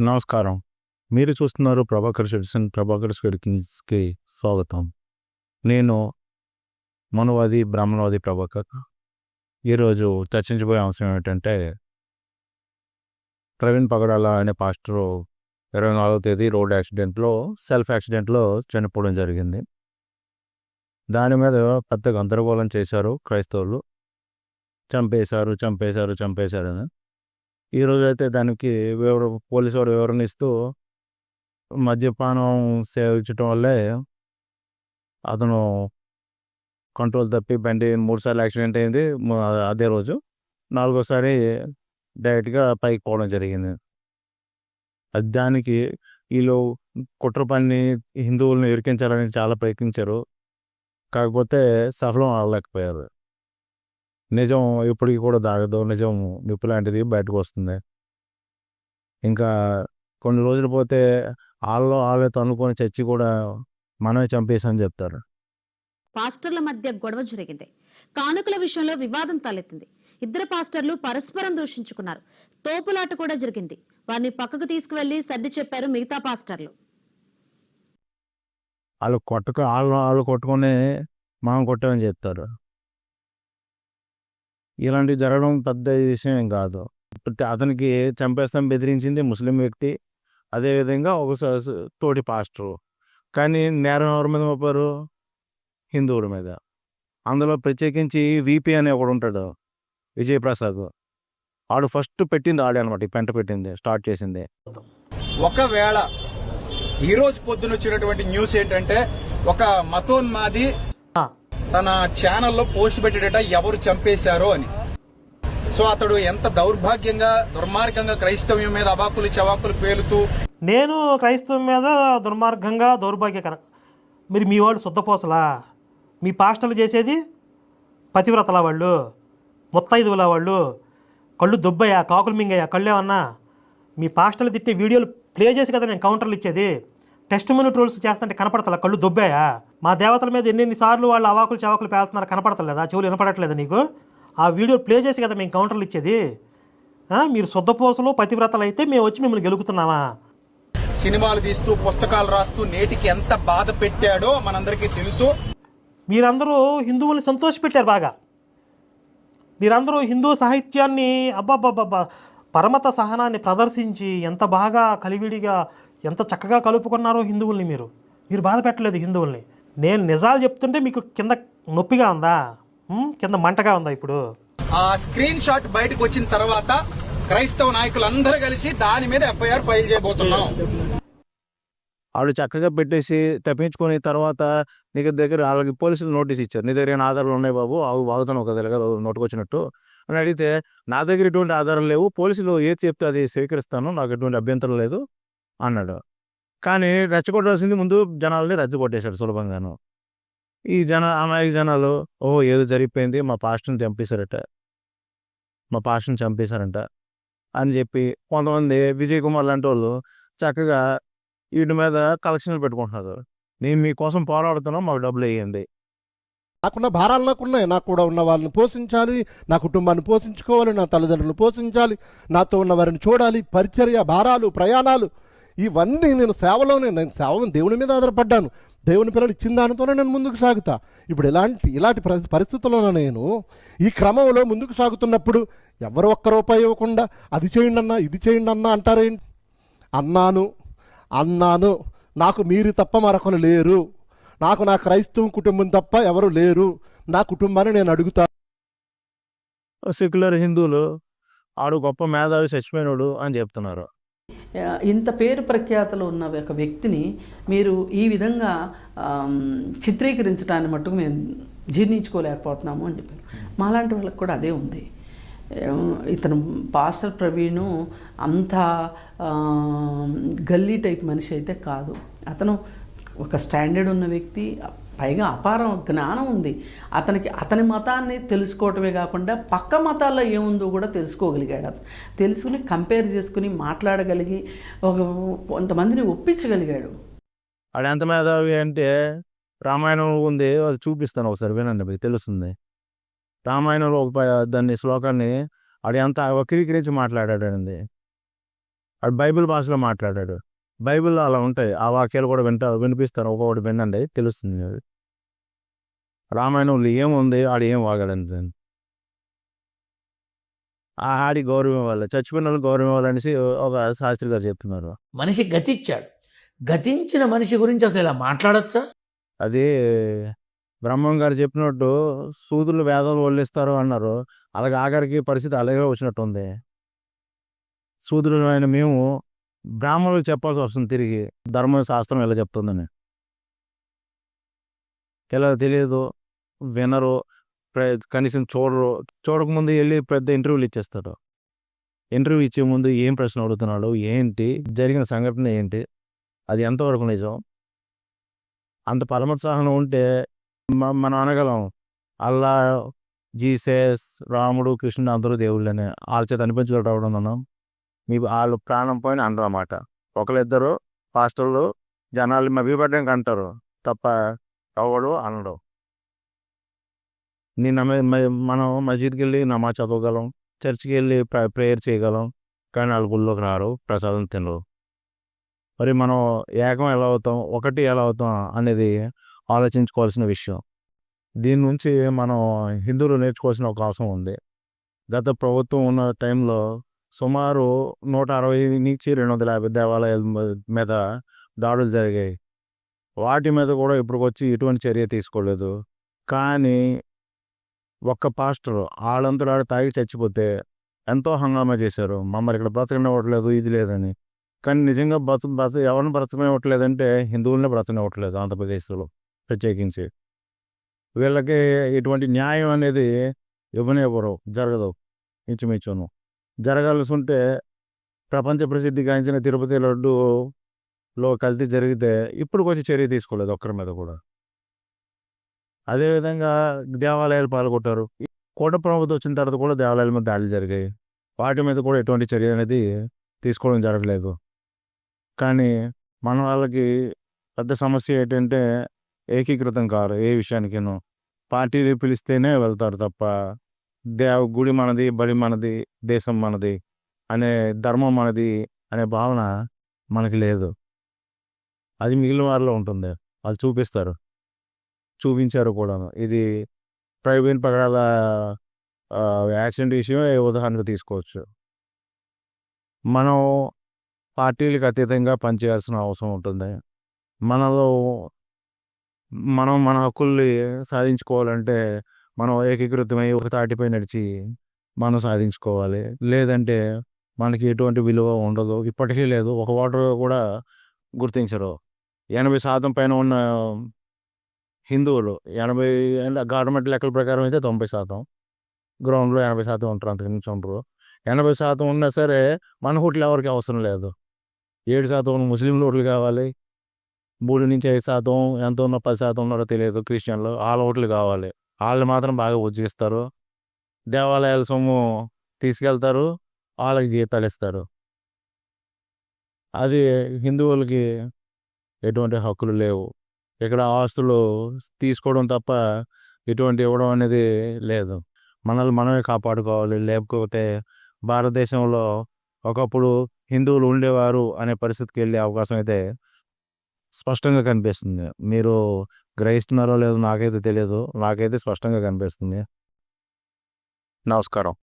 నమస్కారం. మీరు చూస్తున్నారు ప్రభాకర్ షెడ్సన్ ప్రభాకర్ స్కి స్వాగతం. నేను మనువాది బ్రాహ్మణవాది ప్రభాకర్. ఈరోజు చర్చించబోయే అంశం ఏమిటంటే ప్రవీణ్ పగడాల అనే పాస్టరు ఇరవై నాలుగో తేదీ రోడ్ యాక్సిడెంట్లో సెల్ఫ్ యాక్సిడెంట్లో చనిపోవడం జరిగింది. దాని మీద పెద్ద గందరగోళం చేశారు క్రైస్తవులు. చంపేశారు చంపేశారు చంపేశారు అని ఈరోజు అయితే దానికి వివర పోలీసు వారు వివరణ ఇస్తూ మద్యపానం సేవించడం వల్లే అతను కంట్రోల్ తప్పి బండి మూడుసార్లు యాక్సిడెంట్ అయింది. అదే రోజు నాలుగోసారి డైరెక్ట్గా పైకి పోవడం జరిగింది. అది దానికి వీళ్ళు కుట్ర పని హిందువులను ఇరికించాలని చాలా ప్రయత్నించారు. కాకపోతే సఫలం అవ్వలేకపోయారు. నిజం ఇప్పటికి కూడా దాగదు నిజం నిప్పు లాంటిది బయటకు వస్తుంది. ఇంకా కొన్ని రోజులు పోతే వాళ్ళలో వాళ్ళే తనుకొని చచ్చి కూడా మనమే చంపేసని చెప్తారు. పాస్టర్ల మధ్య గొడవ జరిగింది. కానుకల విషయంలో వివాదం తలెత్తింది. ఇద్దరు పాస్టర్లు పరస్పరం దూషించుకున్నారు. తోపులాట కూడా జరిగింది. వారిని పక్కకు తీసుకువెళ్ళి సర్ది చెప్పారు మిగతా పాస్టర్లు. వాళ్ళు కొట్టక వాళ్ళు వాళ్ళు కొట్టుకొని మనం కొట్టామని చెప్తారు. ఇలాంటివి జరగడం పెద్ద విషయం ఏం కాదు. అతనికి చంపేస్తాం బెదిరించింది ముస్లిం వ్యక్తి. అదేవిధంగా ఒక తోటి పాస్టరు. కానీ నేరం ఎవరి మీద మోపారు? హిందువుల మీద. అందులో ప్రత్యేకించి విపి అనే ఒకడు ఉంటాడు. విజయ్ ప్రసాద్ ఆడు ఫస్ట్ పెట్టింది ఆడే అనమాట ఈ పెంట పెట్టింది స్టార్ట్ చేసింది. ఒకవేళ ఈ రోజు పొద్దున వచ్చినటువంటి న్యూస్ ఏంటంటే ఒక మతోన్మాది తన ఛానల్లో పోస్ట్ పెట్టేటట ఎవరు చంపేశారో అని. సో అతడు ఎంత దౌర్భాగ్యంగా దుర్మార్గంగా క్రైస్తవ్యం మీద అవాకులు చవాకులు పేలుతూ నేను క్రైస్తవం మీద దుర్మార్గంగా దౌర్భాగ్యకర మీరు మీ వాళ్ళు శుద్ధపోసలా మీ పాస్టర్లు చేసేది పతివ్రతల వాళ్ళు ముత్తైదువుల వాళ్ళు కళ్ళు దుబ్బయ్యా కాకులు మింగయ్యా కళ్ళేమన్నా మీ పాస్టర్లు తిట్టే వీడియోలు ప్లే చేసి కదా నేను కౌంటర్లు ఇచ్చేది? టెస్ట్ మనీ ట్రోల్స్ చేస్తుంటే కనపడతలా? కళ్ళు దుబ్బాయా? మా దేవతల మీద ఎన్నెన్ని సార్లు వాళ్ళు అవాకులు చవాకులు పేలుతున్నారు కనపడతలేదా? చెవులు వినపడట్లేదా నీకు? ఆ వీడియో ప్లే చేసి కదా మేము కౌంటర్లు ఇచ్చేది. మీరు శుద్ధపోసలు పతివ్రతలు అయితే మేము వచ్చి మిమ్మల్ని గెలుకుతున్నామా సినిమాలు తీస్తూ పుస్తకాలు రాస్తూ నేటికి ఎంత బాధ పెట్టాడో మనందరికీ తెలుసు. మీరందరూ హిందువుల్ని సంతోషపెట్టారు బాగా. మీరందరూ హిందూ సాహిత్యాన్ని అబ్బాబ్బాబ్బా పరమత సహనాన్ని ప్రదర్శించి ఎంత బాగా కలివిడిగా ఎంత చక్కగా కలుపుకున్నారో హిందువుల్ని మీరు. మీరు బాధ పెట్టలేదు హిందువుల్ని. నేను నిజాలు చెప్తుంటే మీకు కింద నొప్పిగా ఉందా? కింద మంటగా ఉందా ఇప్పుడు? ఆ స్క్రీన్ షాట్ బయటకు వచ్చిన తర్వాత క్రైస్తవ నాయకులందరూ కలిసి దాని మీద ఎఫ్ఐఆర్ ఫైల్ చేయబోతున్నాం. ఆవిడ చక్కగా పెట్టేసి తప్పించుకొని తర్వాత నీకు దగ్గర వాళ్ళకి పోలీసులు నోటీస్ ఇచ్చారు. నీ దగ్గర ఏమైనా ఆధారాలు ఉన్నాయి బాబు? అవి వాగుతాను ఒక దగ్గర నోటుకొచ్చినట్టు. అని అడిగితే నా దగ్గర ఎటువంటి ఆధారాలు లేవు. పోలీసులు ఏది చెప్తే అది స్వీకరిస్తాను. నాకు ఎటువంటి అభ్యంతరం లేదు. అన్నాడు. కానీ రెచ్చగొట్టాల్సింది ముందు జనాల్ని రెచ్చగొట్టేశాడు సులభంగాను. ఈ జన అమాయక జనాలు ఓ ఏదో జరిగిపోయింది మా పాస్టర్ని చంపేశారట. మా పాస్టర్ని చంపేశారంట అని చెప్పి కొంతమంది విజయ్ కుమార్ లాంటి వాళ్ళు చక్కగా వీటి మీద కలెక్షన్లు పెట్టుకుంటున్నారు. నేను మీకోసం పోరాడుతున్నాం మాకు డబ్బులు వేయండి. నాకున్న భారాలు నాకు ఉన్నాయి నాకు కూడా ఉన్న వాళ్ళని పోషించాలి నా కుటుంబాన్ని పోషించుకోవాలి నా తల్లిదండ్రులను పోషించాలి నాతో ఉన్న వారిని చూడాలి పరిచర్య భారాలు ప్రయాణాలు. ఇవన్నీ నేను సేవలోనే నేను సేవ దేవుని మీద ఆధారపడ్డాను. దేవుని పిల్లలు ఇచ్చిన దానితోనే నేను ముందుకు సాగుతా. ఇప్పుడు ఇలాంటి ఇలాంటి పరి- పరిస్థితుల్లో నేను ఈ క్రమంలో ముందుకు సాగుతున్నప్పుడు ఎవరు ఒక్క రూపాయి ఇవ్వకుండా అది చేయండి అన్నా ఇది చేయండి అన్నా అంటారేంటి అన్నాను అన్నాను నాకు మీరు తప్ప మరొకరు లేరు. నాకు నా క్రైస్తవ కుటుంబం తప్ప ఎవరు లేరు. నా కుటుంబాన్ని నేను అడుగుతాను సెక్యులర్ హిందువులు ఆడు గొప్ప మేధావి చచ్చిపోయినాడు అని చెప్తున్నారు. ఇంత పేరు ప్రఖ్యాతలు ఉన్న ఒక వ్యక్తిని మీరు ఈ విధంగా చిత్రీకరించడాన్ని మట్టుకు మేము జీర్ణించుకోలేకపోతున్నాము అని చెప్పారు. మాలాంటి వాళ్ళకి కూడా అదే ఉంది. ఇతను పాస్టర్ ప్రవీణు అంత గల్లీ టైప్ మనిషి అయితే కాదు. అతను ఒక స్టాండర్డ్ ఉన్న వ్యక్తి పైగా అపారం జ్ఞానం ఉంది. అతనికి అతని మతాన్ని తెలుసుకోవటమే కాకుండా పక్క మతాల్లో ఏముందో కూడా తెలుసుకోగలిగాడు అతను. తెలుసుకుని కంపేర్ చేసుకుని మాట్లాడగలిగి ఒక కొంతమందిని ఒప్పించగలిగాడు. ఆడు ఎంత మేధావి అంటే రామాయణం ఉంది అది చూపిస్తాను ఒకసారి వినండి మీకు తెలుస్తుంది. రామాయణంలో ఒక దాన్ని శ్లోకాన్ని ఆడు ఎంత వక్రీకరించి మాట్లాడాడండి ఆడు బైబిల్ భాషలో మాట్లాడాడు. బైబిల్లో అలా ఉంటాయి. ఆ వాక్యాలు కూడా వింటా వినిపిస్తారు ఒక్కొక్కటి వినండి తెలుస్తుంది. రామాయణంలో ఏముంది? ఆడు ఏం వాగాడంతే ఆ ఆడి గౌరవం ఇవ్వాలి చచ్చిపోయిన వాళ్ళు గౌరవం ఇవ్వాలనేసి ఒక శాస్త్రి గారు చెప్తున్నారు. మనిషి గతిచ్చాడు. గతించిన మనిషి గురించి అసలు ఇలా మాట్లాడచ్చా? అది బ్రహ్మం గారు చెప్పినట్టు సూదులు వేదాలు వల్లిస్తారు అన్నారు. అలాగే ఆఖరికి పరిస్థితి అలాగే వచ్చినట్టు ఉంది సూదులు అయిన మేము బ్రాహ్మణులకు చెప్పాల్సి వస్తుంది తిరిగి. ధర్మ శాస్త్రం ఎలా చెప్తుందని. ఎలా తెలియదు? వినరు ప్ర- కనీసం చూడరు. చూడకముందు వెళ్ళి పెద్ద ఇంటర్వ్యూలు ఇచ్చేస్తారు ఇంటర్వ్యూ ఇచ్చే ముందు ఏం ప్రశ్న అడుగుతున్నాడు ఏంటి జరిగిన సంఘటన ఏంటి అది ఎంతవరకు నిజం? అంత పరమోత్సాహం ఉంటే మ- మనం అనగలం. అల్లా జీసస్ రాముడు కృష్ణుడు అందరూ దేవుళ్ళని. వాళ్ళ చేత అనిపించగలరు రావడం మనం మీ వాళ్ళు ప్రాణం పోయిన అందరూ అన్నమాట. ఒకరిద్దరు పాస్టర్లు జనాలు మభ్యపడడానికి అంటారు. తప్ప ఎవడు అనడు. నేను మనం మసీద్కి వెళ్ళి నమాజ్ చదవగలం చర్చ్కి వెళ్ళి ప్రేయర్ చేయగలం కానీ వాళ్ళ గుళ్ళోకి రారు ప్రసాదం తినరు. మరి మనం ఏకం ఎలా అవుతాం ఒకటి ఎలా అవుతాం అనేది ఆలోచించుకోవాల్సిన విషయం. దీని నుంచి మనం హిందువులు నేర్చుకోవాల్సిన ఒక అవసరం ఉంది. గత ప్రభుత్వం ఉన్న టైంలో సుమారు నూట అరవై నుంచి రెండు వందల యాభై దేవాలయాల మీద దాడులు జరిగాయి. వాటి మీద కూడా ఇప్పటికొచ్చి ఎటువంటి చర్య తీసుకోలేదు. కానీ ఒక్క పాస్టర్ వాళ్ళంతా ఆడ తాగి చచ్చిపోతే ఎంతో హంగామా చేశారు. మమ్మల్ని ఇక్కడ బ్రతకనివ్వట్లేదు ఇది లేదని. కానీ నిజంగా బ్రత బ్రత ఎవరిని బ్రతకనివ్వట్లేదంటే హిందువులనే బ్రతకనివ్వట్లేదు ఆంధ్రప్రదేశ్లో ప్రత్యేకించి. వీళ్ళకి ఇటువంటి న్యాయం అనేది ఇవ్వనివ్వరు జరగదు ఇంచుమించును. జరగాల్సి ఉంటే ప్రపంచ ప్రసిద్ధి గాంచిన తిరుపతి లడ్డులో కల్తీ జరిగితే ఇప్పుడు కొంచెం చర్య తీసుకోలేదు ఒక్కరి మీద కూడా. అదేవిధంగా దేవాలయాలు పాల్గొట్టారు కోట ప్రభుత్వం వచ్చిన తర్వాత కూడా దేవాలయాల మీద దాడులు జరిగాయి. వాటి మీద కూడా ఎటువంటి చర్య అనేది తీసుకోవడం జరగలేదు. కానీ మన వాళ్ళకి పెద్ద సమస్య ఏంటంటే ఏకీకృతం కారు ఏ విషయానికినూ. పార్టీని పిలిస్తేనే వెళ్తారు తప్ప దేవ గుడి మనది బడి మనది దేశం మనది అనే ధర్మం మనది అనే భావన మనకి లేదు. అది మిగిలిన వారిలో ఉంటుంది. వాళ్ళు చూపిస్తారు. చూపించారు కూడా ఇది ప్రవీణ్ పగడాల యాక్సిడెంట్ విషయం ఉదాహరణకు తీసుకోవచ్చు. మనం పార్టీలకు అతీతంగా పనిచేయాల్సిన అవసరం ఉంటుంది. మనలో మనం మన హక్కుల్ని సాధించుకోవాలంటే మనం ఏకీకృతమై ఒక తాటిపై నడిచి మనం సాధించుకోవాలి. లేదంటే మనకి ఎటువంటి విలువ ఉండదు. ఇప్పటికీ లేదు. ఒక ఓటర్ కూడా గుర్తించరు. ఎనభై శాతం పైన ఉన్న హిందువులు. ఎనభై గవర్నమెంట్ లెక్కల ప్రకారం అయితే తొంభై శాతం. గ్రౌండ్లో ఎనభై శాతం ఉంటారు అంతకు మించి ఉండరు. ఎనభై శాతం ఉన్నా సరే మన హోటల్ ఎవరికి అవసరం లేదు. ఏడు శాతం ముస్లింలు హోటల్ కావాలి. మూడు నుంచి ఐదు శాతం ఎంత ఉన్న పది శాతం ఉన్నారో తెలియదు క్రిస్టియన్లు. వాళ్ళ ఓట్లు కావాలి. వాళ్ళు మాత్రం బాగా ఉజ్జిస్తారు దేవాలయాల సొమ్ము తీసుకెళ్తారు. వాళ్ళకి జీతాలు ఇస్తారు. అది హిందువులకి ఎటువంటి హక్కులు లేవు. ఇక్కడ ఆస్తులు తీసుకోవడం తప్ప ఎటువంటి ఇవ్వడం అనేది లేదు. మనల్ని మనమే కాపాడుకోవాలి. లేకపోతే భారతదేశంలో ఒకప్పుడు హిందువులు ఉండేవారు అనే పరిస్థితికి వెళ్ళే అవకాశం అయితే స్పష్టంగా కనిపిస్తుంది. మీరు గ్రహిస్తున్నారో లేదో నాకైతే తెలియదు నాకైతే స్పష్టంగా కనిపిస్తుంది. నమస్కారం.